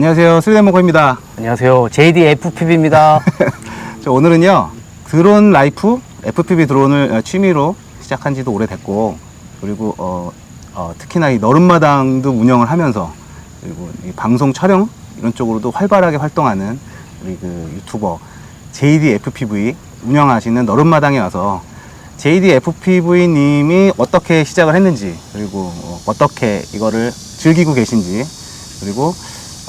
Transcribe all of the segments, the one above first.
안녕하세요. 슬레모커입니다. 안녕하세요. JDFPB입니다. 저 오늘은요, 드론 라이프 FPV 드론을 어, 취미로 시작한 지도 오래됐고, 그리고 어, 어, 특히나 이 너른마당도 운영을 하면서, 그리고 이 방송 촬영 이런 쪽으로도 활발하게 활동하는 우리 그 유튜버 JDFPV 운영하시는 너른마당에 와서 JDFPV님이 어떻게 시작을 했는지, 그리고 어, 어떻게 이거를 즐기고 계신지, 그리고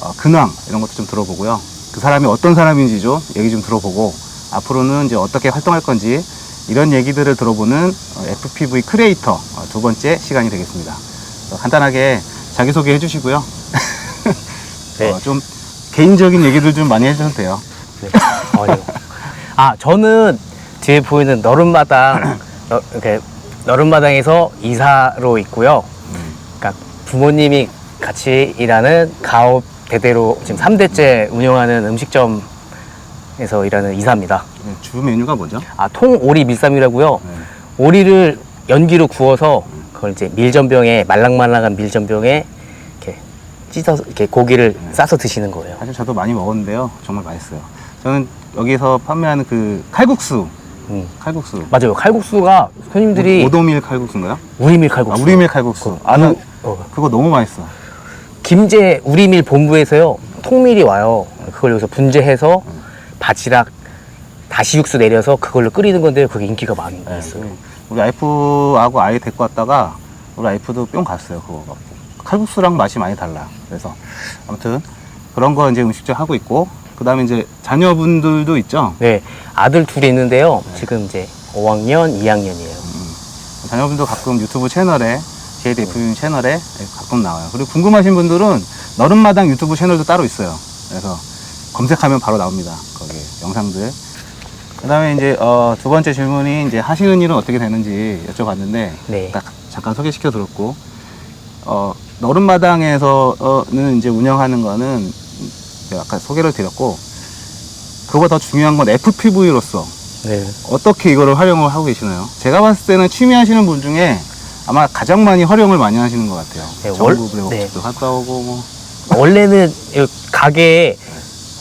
어, 근황 이런 것도 좀 들어보고요. 그 사람이 어떤 사람인지 좀 얘기 좀 들어보고 앞으로는 이제 어떻게 활동할 건지 이런 얘기들을 들어보는 어, FPV 크리에이터 어, 두 번째 시간이 되겠습니다. 어, 간단하게 자기소개 해주시고요. 네. 어, 좀 개인적인 얘기들 좀 많이 해주셔도 돼요. 네. 어려워. 아, 저는 뒤에 보이는 너른마당, 너, 이렇게 너른마당에서 이사로 있고요. 그러니까 부모님이 같이 일하는 가업 대대로 지금 3대째 운영하는 음식점에서 일하는 이사입니다. 네, 주 메뉴가 뭐죠? 아, 통오리 밀쌈이라고요. 네. 오리를 연기로 구워서 그걸 이제 밀전병에 말랑말랑한 밀전병에 이렇게 찢어서 이렇게 고기를 싸서 드시는 거예요. 사실 저도 많이 먹었는데요. 정말 맛있어요. 저는 여기서 판매하는 그 칼국수, 음. 칼국수. 맞아요. 칼국수가 손님들이 오도밀 칼국수인가요? 우리밀 아, 칼국수. 우리밀 칼국수. 아, 나 어, 그거 너무 맛있어. 김제 우리밀 본부에서요. 통밀이 와요. 그걸 여기서 분재해서 바지락 다시 육수 내려서 그걸로 끓이는 건데 그게 인기가 많이 네, 있어요. 우리 와이프하고 아이 데리고 왔다가 우리 와이프도 뿅 갔어요. 그거 갖고. 칼국수랑 맛이 많이 달라. 그래서 아무튼 그런 거 이제 음식점 하고 있고 그 다음에 이제 자녀분들도 있죠. 네. 아들 둘이 있는데요. 지금 이제 5학년, 2학년이에요. 자녀분도 가끔 유튜브 채널에 JDF 채널에 가끔 나와요. 그리고 궁금하신 분들은 너른마당 유튜브 채널도 따로 있어요. 그래서 검색하면 바로 나옵니다. 거기 영상들. 그 다음에 이제 어, 두 번째 질문이 이제 하시는 일은 어떻게 되는지 여쭤봤는데 네. 딱 잠깐 소개시켜 드렸고 어, 너른마당에서는 이제 운영하는 거는 아까 소개를 드렸고 그거보다 더 중요한 건 FPV로서 네. 어떻게 이거를 활용을 하고 계시나요? 제가 봤을 때는 취미 하시는 분 중에 아마 가장 많이 활용을 많이 하시는 것 같아요. 네, 월- 전국 블랙옵스도 갔다 오고 뭐 원래는 이 가게에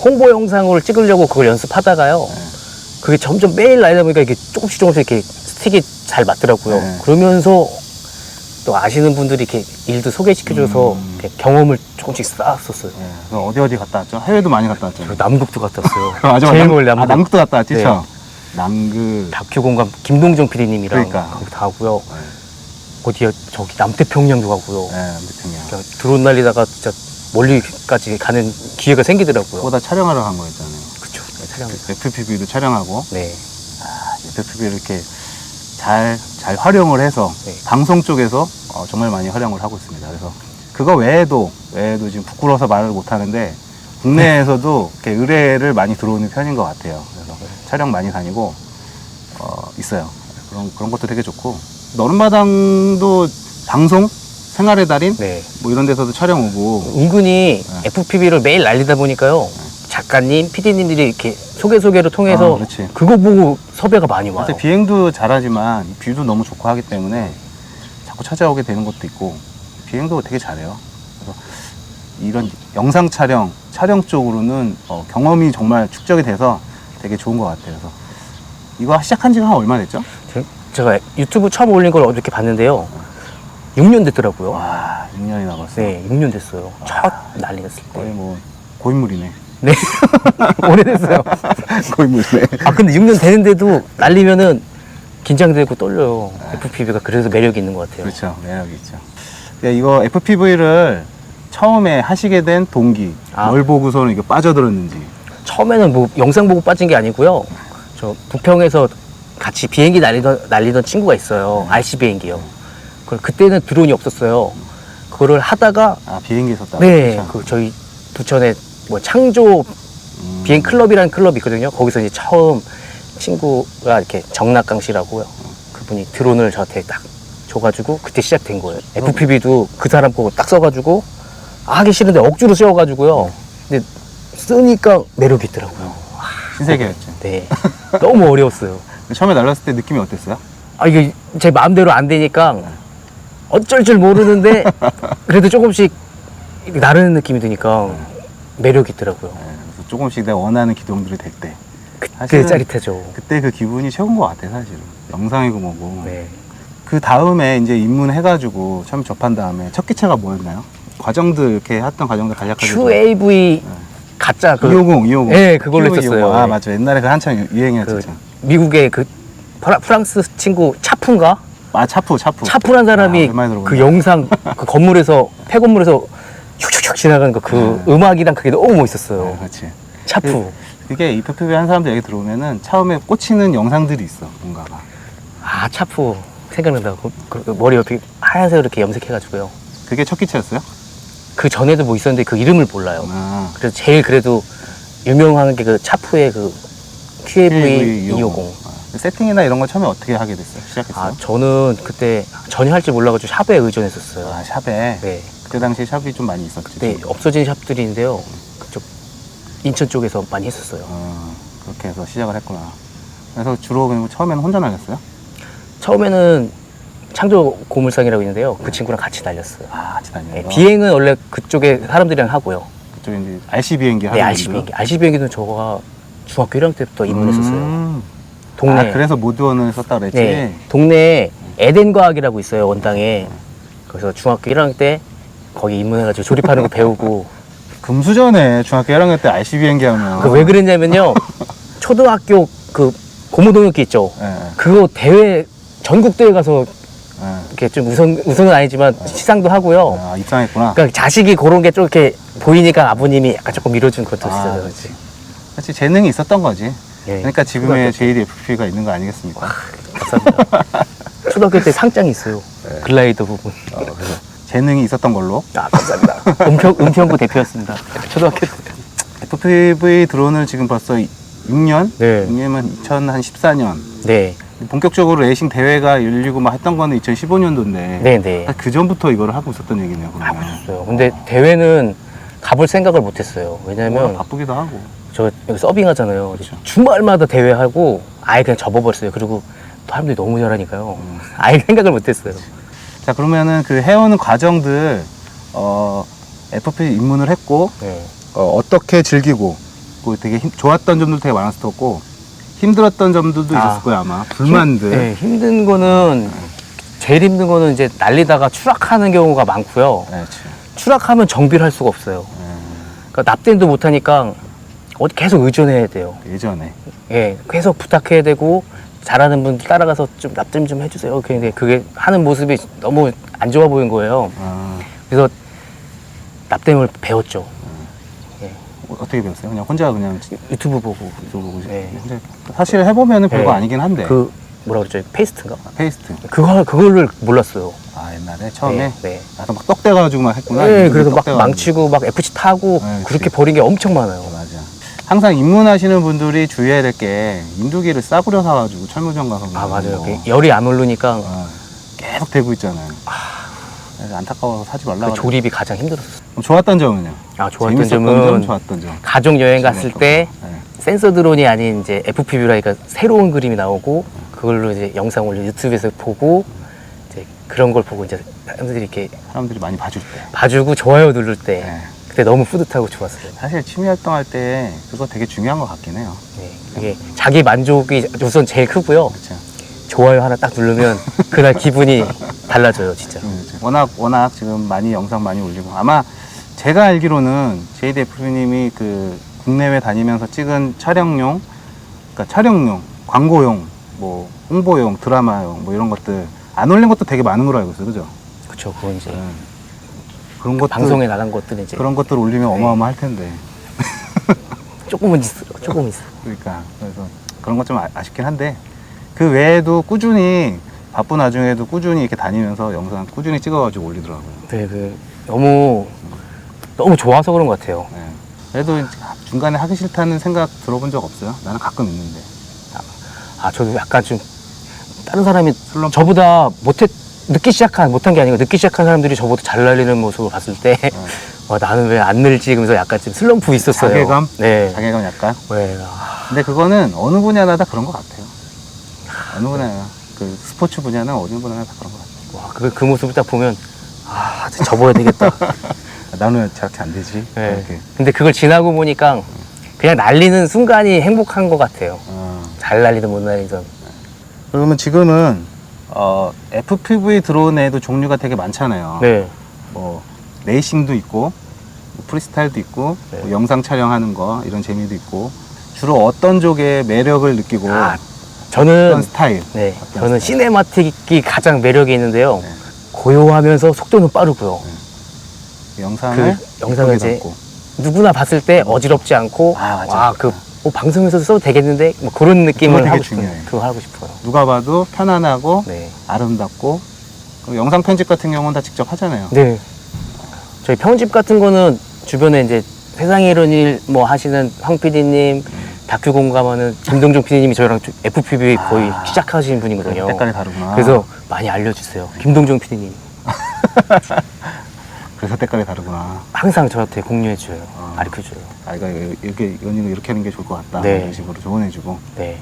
홍보 영상을 찍으려고 그걸 연습하다가요. 그게 점점 매일 나이다 보니까 이게 조금씩 조금씩 이렇게 스틱이 잘 맞더라고요. 네. 그러면서 또 아시는 분들이 이렇게 일도 소개시켜줘서 음. 이렇게 경험을 조금씩 쌓았었어요. 예, 어디 어디 갔다 왔죠? 해외도 많이 갔다 왔죠. 남극도 갔다 왔어요. 맞아, 제일 남- 멀리 남극. 아, 남극도 갔다 왔지, 네. 저. 남극. 다큐 공감 김동정 PD님이랑 그러니까. 거기 다 하고요. 어디요? 저기 남태평양도 가고요. 예, 남대평양. 그러니까 드론 날리다가 진짜 멀리까지 가는 기회가 생기더라고요. 그거 다 촬영하러 간 거였잖아요. 그쵸. 촬영. FPV도 촬영하고 네. FPV를 이렇게 잘, 잘 활용을 해서 네. 방송 쪽에서 어, 정말 많이 활용을 하고 있습니다. 그래서 그거 외에도, 외에도 지금 부끄러워서 말을 못 하는데 국내에서도 이렇게 의뢰를 많이 들어오는 편인 것 같아요. 그래서 촬영 많이 다니고, 어, 있어요. 그런, 그런 것도 되게 좋고. 너른마당도 방송? 생활의 달인? 네. 뭐 이런 데서도 촬영 오고. 은근히 네. FPV를 매일 날리다 보니까요. 작가님, PD님들이 이렇게 소개 소개로 통해서 아, 그렇지. 그거 보고 섭외가 많이 와요. 사실 비행도 잘하지만 이 뷰도 너무 좋고 하기 때문에 자꾸 찾아오게 되는 것도 있고 비행도 되게 잘해요. 그래서 이런 영상 촬영, 촬영 쪽으로는 어, 경험이 정말 축적이 돼서 되게 좋은 것 같아요. 그래서 이거 시작한 지가 한 얼마 됐죠? 제- 제가 유튜브 처음 올린 걸 어저께 봤는데요. 6년 됐더라고요. 와, 6년이 남았어요. 네, 6년 됐어요. 첫 난리 났을 거의 때. 뭐 고인물이네. 네. 오래됐어요. 고인물이네. 아, 근데 6년 되는데도 날리면은 긴장되고 떨려요. FPV가 그래서 매력이 있는 것 같아요. 그렇죠. 매력이 있죠. 네, 이거 FPV를 처음에 하시게 된 동기, 아. 뭘 보고서는 이거 빠져들었는지. 처음에는 뭐 영상 보고 빠진 게 아니고요. 저 부평에서 같이 비행기 날리던, 날리던 친구가 있어요. RC 비행기요. 그 그때는 드론이 없었어요. 그거를 하다가 아, 비행기 있었다. 네, 그렇죠? 그 저희 부천에 뭐 창조 음. 비행 클럽이라는 클럽이 있거든요. 거기서 이제 처음 친구가 이렇게 정낙강 씨라고요. 그분이 드론을 저한테 딱 줘가지고 그때 시작된 거예요. FPV도 그 사람 보고 딱 써가지고 하기 싫은데 억지로 씌워가지고요. 근데 쓰니까 매력이 있더라고요. 신세계였죠. 네, 너무 어려웠어요. 처음에 날랐을 때 느낌이 어땠어요? 아 이게 제 마음대로 안 되니까 어쩔 줄 모르는데 그래도 조금씩 나르는 느낌이 드니까 매력 있더라고요. 예, 그래서 조금씩 내가 원하는 기동들이 될 때 그때 사실은 짜릿하죠. 그때 그 기분이 최고인 것 같아 사실은 영상이고 뭐고 네. 그 다음에 이제 입문해가지고 처음 접한 다음에 첫 기체가 뭐였나요? 과정들 이렇게 했던 과정들 간략하게 좀- QAV 네. 가짜 그 250, 250. 네, 그걸로 했었어요. 250. 아, 네. 맞죠. 옛날에 그 한참 유행이었죠. 그 미국의 그 프라- 프랑스 친구 차프인가? 아, 차프, 차프. 차프란 아, 사람이 오랜만에 들어본다. 그 영상 그 건물에서 폐건물에서 슉슉슉 지나가는 거 그 음악이랑 그게 너무 네, 멋있었어요. 그렇지. 차프. 그게 이프피비 한 사람들 얘기 들어오면은 처음에 꽂히는 영상들이 있어, 뭔가가. 아 차프 생각난다. 그, 그- 그 머리 옆에 하얀색으로 이렇게 염색해가지고요. 그게 첫 기체였어요? 그 전에도 뭐 있었는데 그 이름을 몰라요. 아, 그래서 제일 그래도 유명한 게 그 차프의 그 QAV 250. 아, 그 세팅이나 이런 거 처음에 어떻게 하게 됐어요? 시작했어요? 아 저는 그때 전혀 할줄 몰라가지고 샵에 의존했었어요. 아, 샵에. 네. 그때 당시에 샵이 좀 많이 있었지. 그때 없어진 샵들인데요. 그쪽 인천 쪽에서 많이 했었어요. 어, 그렇게 해서 시작을 했구나. 그래서 주로 그냥 처음에는 혼자 나갔어요? 처음에는 창조 고물상이라고 있는데요. 그 친구랑 같이 달렸어요. 아, 같이 다니는 네, 거? 비행은 원래 그쪽에 사람들이랑 하고요. 그쪽에 이제 RC 비행기 네, 하는 RC 분들? 비행기. RC 비행기는 저가 중학교 1학년 때부터 입문했었어요. 음. 동네. 아, 그래서 모드원을 썼다 그랬지? 네, 동네에 에덴 과학이라고 있어요 원당에. 그래서 중학교 1학년 때 거기 입문해가지고 조립하는 거 배우고. 금수전에 중학교 1학년 때 RC 비행기 하면. 그 왜 그랬냐면요. 초등학교 그 고무동역기 있죠. 예, 그거 대회 전국 대회 가서 예. 이렇게 좀 우승 우승은 아니지만 시상도 하고요. 아, 입상했구나. 그러니까 자식이 그런 게 좀 이렇게 보이니까 아버님이 약간 조금 밀어준 것도 아, 있어요. 그렇지. 그렇지, 재능이 있었던 거지. 예. 그러니까 지금의. JDFP가 있는 거 아니겠습니까? 감사합니다. 초등학교 때 상장이 있어요. 네. 글라이더 부분. 어, 그래서 재능이 있었던 걸로. 아 감사합니다. 은평 은평구 대표였습니다. 초등학교 때. FPV 드론을 지금 벌써 6년? 네. 6년이면 2014년. 네, 본격적으로 레이싱 대회가 열리고 막 했던 거는 2015년도인데. 네, 네. 그 전부터 이거를 하고 있었던 얘기네요, 그러면. 없어요. 근데 대회는 가볼 생각을 못 했어요. 왜냐면 뭐 바쁘기도 하고. 저 여기 서빙하잖아요. 그렇죠. 주말마다 대회하고 아예 그냥 접어버렸어요. 그리고 사람들이 너무 잘하니까요. 음. 아예 생각을 못했어요. 자, 그러면은 그 해오는 과정들, 어, FPV 입문을 했고, 네. 어, 떻게 즐기고, 그 되게 힘- 좋았던 점도 되게 많았을 거고, 힘들었던 점들도 아. 있었을 거예요, 아마. 불만들. 힘, 네, 힘든 거는 제일 힘든 거는 이제 날리다가 추락하는 경우가 많고요. 네, 그치. 추락하면 정비를 할 수가 없어요. 그러니까 납땜도 못 하니까 어디 계속 의존해야 돼요. 예전에. 예, 계속 부탁해야 되고 잘하는 분들 따라가서 좀 납땜 좀 해주세요. 근데 그게 하는 모습이 너무 안 좋아 보인 거예요. 아, 그래서 납땜을 배웠죠. 예, 어, 어떻게 배웠어요? 그냥 혼자 그냥 유튜브 보고 이쪽 보고 네. 혼자 사실 해보면 은 별거 네. 아니긴 한데 그 뭐라 그랬죠? 페이스트인가? 페이스트 그거 그거를 몰랐어요. 아 옛날에 처음에 네. 네. 나도 막 떡대가지고 막 했구나 네, 그래서 막 떡대가지고. 망치고 막 FC 타고 네, 그렇게 그치. 버린 게 엄청 많아요. 어, 맞아 항상 입문하시는 분들이 주의해야 될 게 인두기를 싸구려 사가지고 철무점 가서 아 맞아요. 뭐, 그 열이 안 오르니까 어, 계속 대고 있잖아요 그래서 안타까워서 사지 말라고 그 조립이 가장 힘들었어요. 좋았던 점은요? 아 좋았던 재밌었던 점은 점, 좋았던 점 가족 여행 갔을 때 네. 센서 드론이 아닌 이제 FPV라니까 새로운 그림이 나오고 그걸로 이제 영상 올려 유튜브에서 보고 이제 그런 걸 보고 이제 사람들이 이렇게 사람들이 많이 봐줄 때 봐주고 좋아요 누를 때 네. 그때 너무 뿌듯하고 좋았어요. 사실 취미 활동할 때 그거 되게 중요한 것 같긴 해요 네, 그게 자기 만족이 우선 제일 크고요. 그렇죠 좋아요 하나 딱 누르면 그날 기분이 달라져요, 진짜. 음, 워낙 워낙 지금 많이 영상 많이 올리고 아마 제가 알기로는 JDF님이 그 국내외 다니면서 찍은 촬영용, 그러니까 촬영용, 광고용, 뭐 홍보용, 드라마용 뭐 이런 것들 안 올린 것도 되게 많은 걸로 알고 있어요, 그죠? 그렇죠, 그건 이제 음. 그런 것들 방송에 나간 것들은 이제 그런 것들 올리면 어마어마할 텐데 조금은 있어, 조금 있어. 그러니까 그래서 그런 것 좀 아 쉽긴 한데 그 외에도 꾸준히 바쁜 와중에도 꾸준히 이렇게 다니면서 영상 꾸준히 찍어가지고 올리더라고요. 네, 그 너무 너무 좋아서 그런 것 같아요. 네. 그래도 중간에 하기 싫다는 생각 들어본 적 없어요? 나는 가끔 있는데. 아, 저도 약간 좀 다른 사람이 슬럼프? 저보다 못해 늦기 시작한 못한 게 아니고 늦기 시작한 사람들이 저보다 잘 날리는 모습을 봤을 때 와, 나는 왜 안 늘지? 그러면서 약간 좀 슬럼프 있었어요. 자괴감? 네. 자괴감 약간. 왜? 아, 근데 그거는 어느 분야나 다 그런 것 같아요. 어느 분야나. 그 스포츠 분야는 어느 분야나 다 그런 것 같아요. 와, 그, 그 모습을 딱 보면 아, 접어야 되겠다. 나는 왜 저렇게 안 되지? 네. 이렇게. 근데 그걸 지나고 보니까 그냥 날리는 순간이 행복한 것 같아요. 어. 잘 날리든 못 날리든. 그러면 지금은 어, FPV 드론에도 종류가 되게 많잖아요. 네. 뭐 레이싱도 있고 뭐 프리스타일도 있고 네. 뭐 영상 촬영하는 거 이런 재미도 있고 주로 어떤 쪽의 매력을 느끼고 아, 어떤 저는 스타일 네, 어떤 저는 스타일? 시네마틱이 가장 매력이 있는데요. 네. 고요하면서 속도는 빠르고요. 영상을 그 영상을 이제. 누구나 봤을 때 어지럽지 않고 아, 맞아. 와, 그 뭐 방송에서도 써도 되겠는데 뭐 그런 느낌을 되게 하고 싶어요. 그거 하고 싶어요. 누가 봐도 편안하고 네. 아름답고 그리고 영상 편집 같은 경우는 다 직접 하잖아요. 네. 저희 편집 같은 거는 주변에 이제 세상에 이런 일 뭐 하시는 황 PD님, 다큐 공감하는 김동중 PD님이 저희랑 FPV 거의 아. 시작하신 분이거든요. 색깔이 다르구나. 그래서 많이 알려주세요. 김동중 PD님 그래서 색깔이 다르구나. 항상 저한테 공유해줘요. 아. 가르쳐줘요. 아 이거 이렇게 이건 이렇게 하는 게 좋을 것 같다. 네. 이런 식으로 조언해주고 네.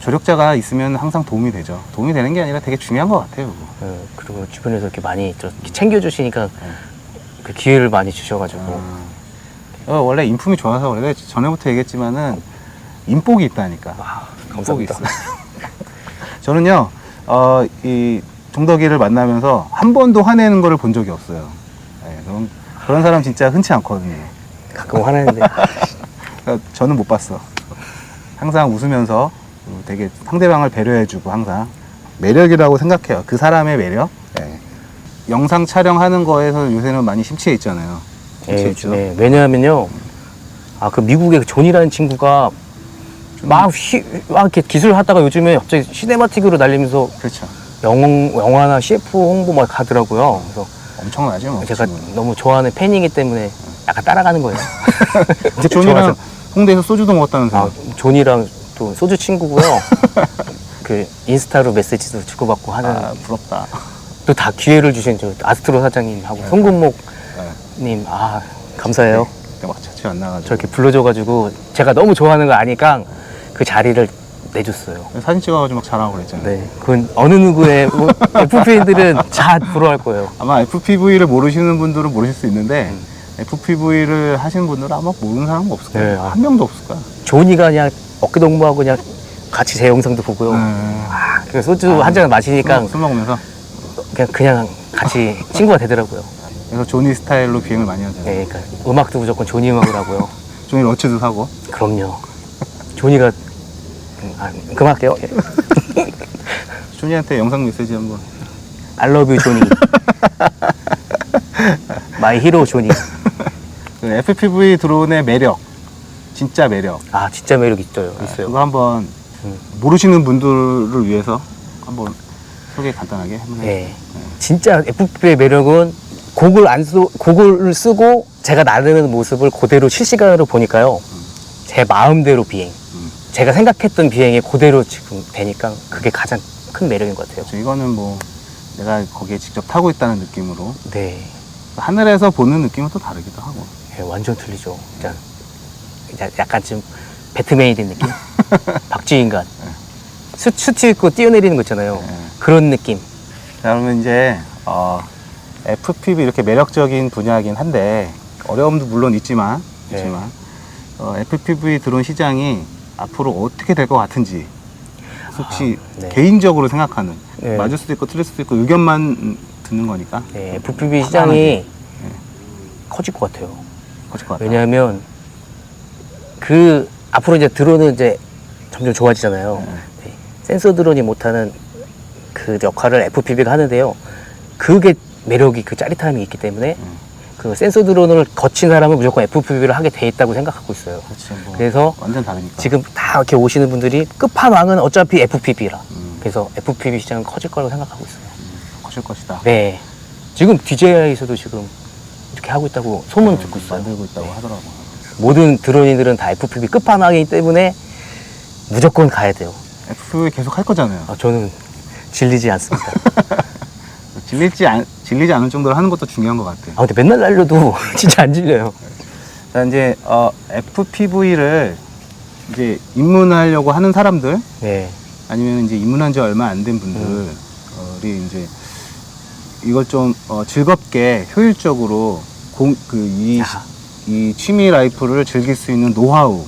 조력자가 있으면 항상 도움이 되죠. 도움이 되는 게 아니라 되게 중요한 것 같아요. 그거. 어, 그리고 주변에서 이렇게 많이 저- 이렇게 챙겨주시니까 네. 그 기회를 많이 주셔가지고 음. 어, 원래 인품이 좋아서 원래 전에부터 얘기했지만은 인복이 있다니까. 아, 인복이 감사합니다. 있어. 저는요, 어, 이 종덕이를 만나면서 한 번도 화내는 거를 본 적이 없어요. 네, 그런, 사람 진짜 흔치 않거든요. 가끔 화내는데 그러니까 저는 못 봤어. 항상 웃으면서 되게 상대방을 배려해주고 항상 매력이라고 생각해요. 그 사람의 매력. 네. 영상 촬영하는 거에서 요새는 많이 심취해 있잖아요. 심취해 예, 있죠. 네, 왜냐하면요 아 그 미국의 그 존이라는 친구가 막, 휘, 막 이렇게 기술을 하다가 요즘에 갑자기 시네마틱으로 날리면서 그렇죠. 영, 영화나 CF 홍보 막 가더라고요. 그래서 엄청나죠. 뭐, 제가 친구는. 너무 좋아하는 팬이기 때문에 약간 따라가는 거예요. 근데 존이랑 좋아서. 홍대에서 소주도 먹었다면서요. 아, 존이랑 또 소주 친구고요. 그 인스타로 메시지도 주고받고 하는 아, 부럽다. 또 다 기회를 주신 저 아스트로 사장님하고 송근목님 네. 아 감사해요. 그때 막 자취 안 나가지고. 저렇게 불러줘가지고 제가 너무 좋아하는 거 아니까 그 자리를 내줬어요. 사진 찍어가지고 막 자랑하고 그랬잖아요. 네, 그건 어느 누구의 뭐 FP들은 다 부러워할 거예요. 아마 FPV를 모르시는 분들은 모르실 수 있는데 음. FPV를 하시는 분들은 아마 모르는 사람은 없을 거예요. 네, 아. 한 명도 없을 거야. 조니가 그냥 어깨 동무하고 그냥 같이 제 영상도 보고요. 네. 아, 그 소주 한 잔 마시니까 술, 술 먹으면서 그냥 그냥 같이 친구가 되더라고요. 그래서 조니 스타일로 비행을 많이 하잖아요. 네, 그러니까 음악도 무조건 조니 음악을 하고요. 조니 러치도 사고. 그럼요. 조니가 음, 아, 그만할게요. 예. 조니한테 영상 메시지 한번. I love you 조니. 마이 히로 조니. 그 FPV 드론의 매력, 진짜 매력. 아 진짜 매력 있어요. 있어요. 그거 한번 음. 모르시는 분들을 위해서 한번 소개 간단하게 한번 해주세요. 네. 진짜 FPV의 매력은 곡을 안 쓰, 곡을 쓰고 제가 나르는 모습을 그대로 실시간으로 보니까요. 제 마음대로 비행. 음. 제가 생각했던 비행이 그대로 지금 되니까 그게 가장 큰 매력인 것 같아요. 그렇죠. 이거는 뭐 내가 거기에 직접 타고 있다는 느낌으로 네. 하늘에서 보는 느낌은 또 다르기도 하고. 네, 완전 틀리죠. 그냥 야- 약간 좀 배트맨이 된 느낌? 박쥐인간. 수, 수트 입고 뛰어내리는 거 있잖아요. 네. 그런 느낌. 자, 그러면 이제 어, FPV 이렇게 매력적인 분야이긴 한데 어려움도 물론 있지만 네. 있지만 어, FPV 드론 시장이 앞으로 어떻게 될 것 같은지 혹시 아, 네. 개인적으로 생각하는 네. 맞을 수도 있고 틀릴 수도 있고 의견만 음, 듣는 거니까 네, FPV 시장이 커질 것 같아요. 거칠 것 같다. 왜냐하면 그 앞으로 이제 드론은 이제 점점 좋아지잖아요. 네. 네, 센서 드론이 못하는 그 역할을 FPV가 하는데요. 그게 매력이 그 짜릿함이 있기 때문에 음. 그 센서 드론을 거친 사람은 무조건 FPV를 하게 돼 있다고 생각하고 있어요. 그렇지, 뭐 그래서 완전 다르니까. 지금 다 이렇게 오시는 분들이 끝판왕은 어차피 FPV라. 음, 그래서 FPV 시장은 커질 거라고 생각하고 있어요. 거칠 것이다. 네. 지금 DJI에서도 지금 이렇게 하고 있다고 소문 듣고 있어요. 만들고 있다고 하더라고요. 모든 드론이들은 다 FPV 끝판왕이기 때문에 무조건 가야 돼요. FPV 계속 할 거잖아요. 아, 저는 질리지 않습니다. 질리지 않, 질리지 않을 정도로 하는 것도 중요한 것 같아요. 아, 근데 맨날 날려도 진짜 안 질려요. 자, 이제 어, FPV를 이제 입문하려고 하는 사람들 네. 아니면 이제 입문한 지 얼마 안 된 분들이 이제 이걸 좀 어, 즐겁게 효율적으로 공그이 야. 이 취미 라이프를 즐길 수 있는 노하우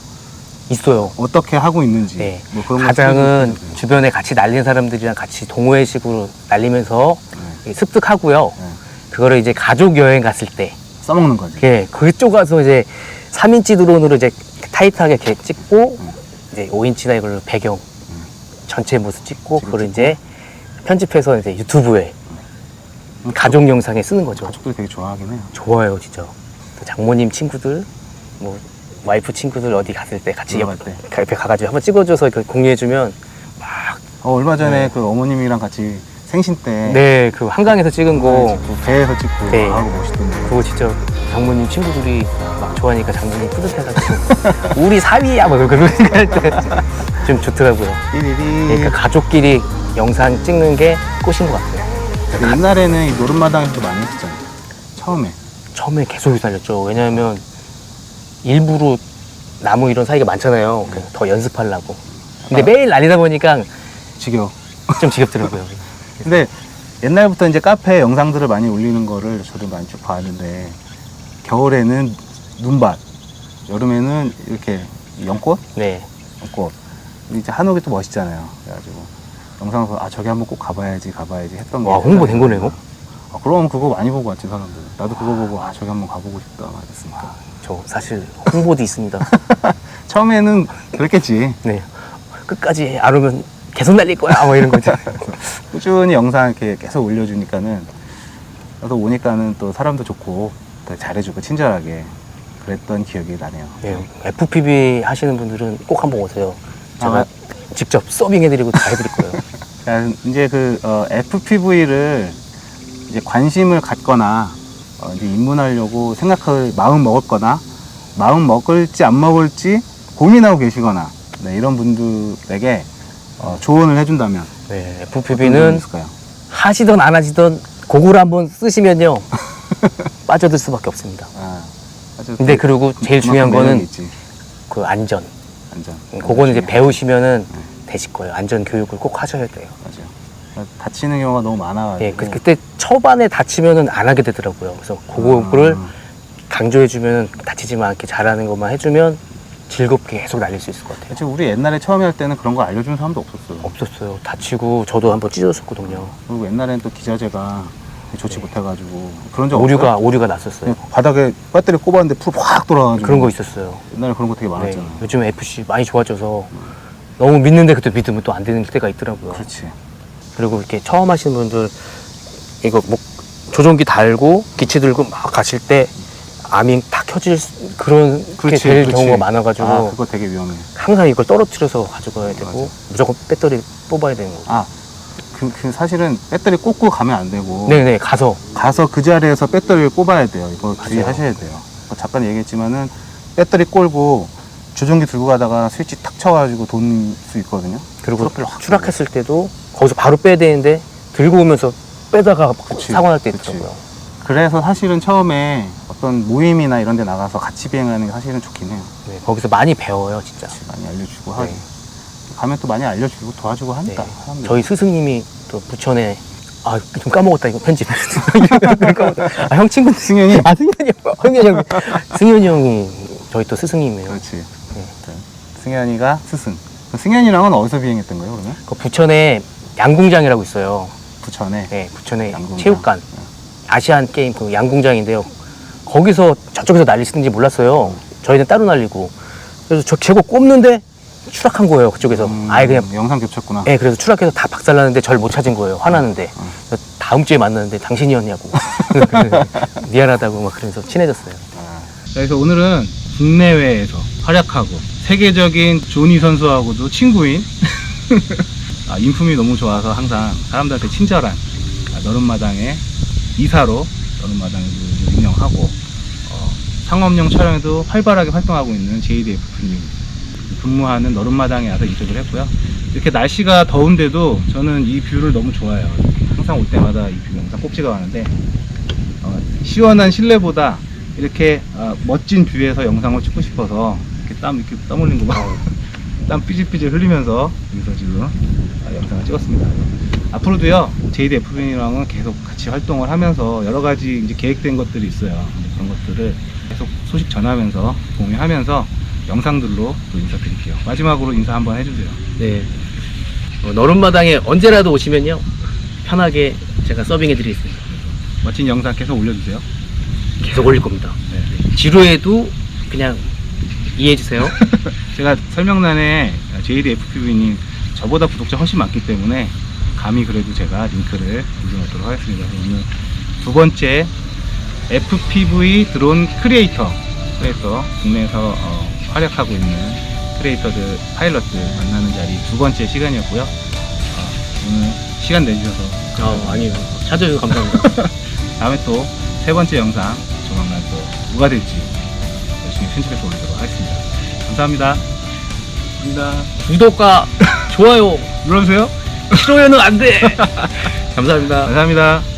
있어요. 어떻게 하고 있는지 네. 뭐 가장은. 주변에 같이 날리는 사람들이랑 같이 동호회식으로 날리면서 네. 습득하고요. 네. 그거를 이제 가족 여행 갔을 때, 써먹는 거지. 예, 그쪽 가서 이제 3인치 드론으로 이제 타이트하게 이렇게 찍고, 음. 이제 5인치나 이걸로 배경 전체 모습 찍고, 그걸 이제 편집해서 이제 유튜브에 음, 가족 영상에 쓰는 거죠. 가족들이 되게 좋아하긴 해요. 좋아요, 진짜. 또 장모님 친구들, 뭐 와이프 친구들 어디 갔을 때 같이 놀러 옆, 갈 때. 가- 옆에 가가지고 한번 찍어줘서 그 공유해주면 막 어, 얼마 전에 네. 그 어머님이랑 같이 생신 때 네, 그 한강에서 찍은 거그 배에서 찍고 네. 하고 멋있던데. 그거 진짜 장모님 친구들이 막 좋아하니까 장모님 뿌듯해가지고 우리 사위야 막 그런 생각할 때 좀 좋더라고요. 그러니까 가족끼리 영상 찍는 게 꽃인 것 같아요. 근데 옛날에는 이 노름마당에서 많이 했었잖아요. 처음에. 처음에 계속 살렸죠. 왜냐하면 일부러 나무 이런 사이가 많잖아요. 그래서 더 연습하려고. 근데 아. 매일 날리다 보니까 지겨워. 좀 지겹더라고요. 근데 옛날부터 이제 카페에 영상들을 많이 올리는 거를 저도 많이 쭉 봤는데 겨울에는 눈밭, 여름에는 이렇게 연꽃, 네. 연꽃. 이제 한옥이 또 멋있잖아요. 그래가지고 영상 보고 아 저기 한번 꼭 가봐야지, 가봐야지 했던 게. 와, 홍보된 거네요. 아, 그럼 그거 많이 보고 왔지 사람들. 나도 그거 보고 아 저기 한번 가보고 싶다 말했으니까. 저 사실 홍보도 있습니다. 처음에는 그랬겠지. 네. 끝까지 안 오면 계속 날릴 거야. 뭐 이런 거죠. 꾸준히 영상 이렇게 계속 올려주니까는 나도 오니까는 또 사람도 좋고 더 잘해주고 친절하게 그랬던 기억이 나네요. 네, FPV 하시는 분들은 꼭 한번 오세요. 제가 아. 직접 서빙해드리고 다 해드릴 거예요. 자, 이제 그 FPV를 이제 관심을 갖거나 어, 이제 입문하려고 생각할 마음 먹었거나 마음 먹을지 안 먹을지 고민하고 계시거나 네, 이런 분들에게 어, 조언을 해준다면 네, FPV는 있을까요? 하시던 안 하시던 고글 한번 쓰시면요 빠져들 수밖에 없습니다. 아, 아주 근데 그- 그리고 제일 그만큼 중요한 매력이 거는 있지. 그 안전. 안전. 그거는 이제 중요해. 배우시면은 되실 거예요. 안전 교육을 꼭 하셔야 돼요. 맞아요. 그러니까 다치는 경우가 너무 많아가지고. 예, 그, 그때 초반에 다치면은 안 하게 되더라고요. 그래서 그거를 아, 강조해주면 다치지만 않게 잘하는 것만 해주면 즐겁게 계속 날릴 수 있을 것 같아요. 사실 우리 옛날에 처음에 할 때는 그런 거 알려주는 사람도 없었어요. 없었어요. 다치고 저도 한번 찢어졌거든요. 그리고 옛날에는 또 기자재가 좋지 못해가지고 그런 적 오류가 없어요? 오류가 났었어요. 그냥 바닥에 배터리 꼽았는데 풀 확 돌아가지고 그런 거 있었어요. 옛날에 그런 거 되게 네, 많았잖아. 요즘 FC 많이 좋아져서 너무 믿는데 그때 믿으면 또 안 되는 때가 있더라고요. 그렇지. 그리고 이렇게 처음 하시는 분들 이거 뭐 조종기 달고 기체 들고 막 가실 때 아밍 다 수- 그런 게 그렇지. 될 그렇지. 경우가 많아가지고 아, 그거 되게 위험해. 항상 이걸 떨어뜨려서 가져가야 되고 맞아. 무조건 배터리 뽑아야 되는 거고. 아, 그, 그 사실은 배터리 꽂고 가면 안 되고 네네 가서 가서 그 자리에서 배터리를 꼽아야 돼요. 이거 맞아요. 주의하셔야 돼요. 아까 잠깐 얘기했지만은 배터리 꼴고 조종기 들고 가다가 스위치 탁 쳐가지고 돈 수 있거든요. 그리고 프로펠러 확 추락했을 때도 거기서 바로 빼야 되는데 들고 오면서 빼다가 그치, 사고 날 때 그치. 있더라고요. 그래서 사실은 처음에 어떤 모임이나 이런 데 나가서 같이 비행하는 게 사실은 좋긴 해요. 네, 거기서 많이 배워요 진짜. 많이 알려주고 네. 하기. 가면 또 많이 알려주고 도와주고 하니까. 네. 사람들이. 저희 스승님이 또 부천에 아 좀 까먹었다 이거 편집 까먹었다. 아, 형 친구 승현이? 아 승현이 형 승현이 형 승현이 형이 저희 또 스승님이에요 그렇지. 네. 네. 승현이가 스승. 그럼 승현이랑은 어디서 비행했던 거예요, 그러면? 그 부천에 양궁장이라고 있어요 부천에. 네 부천에 양궁장. 체육관 아시안 게임 그 양궁장인데요 거기서 저쪽에서 날리시는지 몰랐어요 저희는 따로 날리고 그래서 저 제고 꼽는데 추락한 거예요 그쪽에서 음, 아예 그냥 영상 겹쳤구나. 예, 그래서 추락해서 다 박살나는데 절 못 찾은 거예요. 화나는데. 어. 그래서 다음 주에 만났는데 당신이었냐고. 미안하다고 막 그러면서 친해졌어요. 그래서 오늘은 국내외에서 활약하고 세계적인 조니 선수하고도 친구인 아, 인품이 너무 좋아서 항상 사람들한테 친절한 아, 너른마당의 이사로 너른마당에도 이제 운영하고 어, 상업용 촬영에도 활발하게 활동하고 있는 JDF님 근무하는 너른마당에 와서 인터뷰를 했고요. 이렇게 날씨가 더운데도 저는 이 뷰를 너무 좋아해요. 항상 올 때마다 이 뷰 영상 꼭 찍어가는데 어, 시원한 실내보다 이렇게 어, 멋진 뷰에서 영상을 찍고 싶어서 이렇게 땀 이렇게 땀 흘린 거 봐. 땀 삐질삐질 흘리면서 여기서 지금 아, 영상을 찍었습니다. 앞으로도요 JD FBN이랑은 계속 같이 활동을 하면서 여러 가지 이제 계획된 것들이 있어요. 그런 것들을 계속 소식 전하면서 공유하면서 영상들로 또 인사드릴게요. 마지막으로 인사 한번 해주세요. 네. 어, 너른마당에 언제라도 오시면요. 편하게 제가 서빙해 드리겠습니다. 멋진 영상 계속 올려주세요. 계속 올릴 겁니다. 네. 지루해도 그냥 이해해 주세요. 제가 설명란에 JD FPV님 저보다 구독자 훨씬 많기 때문에 감히 그래도 제가 링크를 올려놓도록 하겠습니다. 오늘 두 번째 FPV 드론 크리에이터 그래서 국내에서 어, 활약하고 있는 크리에이터들 파일럿들 만나는 자리 두 번째 시간이었고요. 어, 오늘 시간 내주셔서 아, 아니요. 찾아주셔서 감사합니다. 다음에 또 세 번째 영상 조만간 또 뭐가 될지 열심히 편집해서 올리도록 하겠습니다. 감사합니다. 감사합니다. 구독과 좋아요 눌러주세요. 싫어요는 안 돼. 감사합니다. 감사합니다.